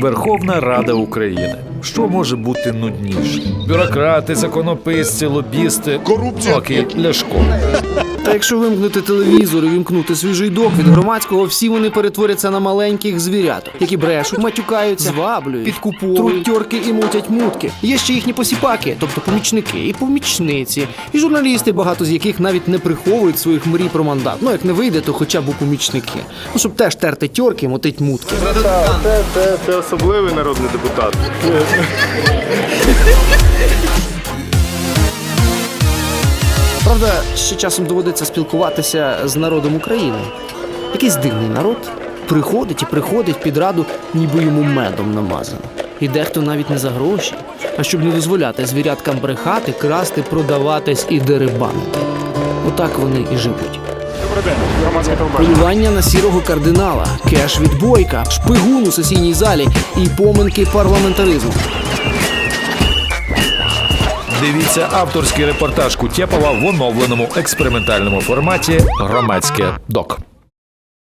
Верховна Рада України. Що може бути нудніше? Бюрократи, законописці, лобісти, Корупція. Окей, Ляшко. Та якщо вимкнути телевізор і вімкнути свіжий док від громадського, всі вони перетворяться на маленьких звіряток, які брешуть, матюкаються, зваблюють, підкуповують, труть тьорки і мутять мутки. Є ще їхні посіпаки, тобто помічники і помічниці, і журналісти, багато з яких навіть не приховують своїх мрій про мандат. Ну як не вийде, то хоча б у помічники. Ну щоб теж терти тьорки, і мотить мутки. Це особливий народний депутат. Правда, ще часом доводиться спілкуватися з народом України. Якийсь дивний народ приходить і приходить під раду, ніби йому медом намазано. І дехто навіть не за гроші, а щоб не дозволяти звіряткам брехати, красти, продаватись і дерибанити. Отак вони і живуть. Полювання на сірого кардинала, кеш від бойка, шпигун у сесійній залі і поминки парламентаризму. Дивіться авторський репортаж Кутєпова в оновленому експериментальному форматі Громадське док.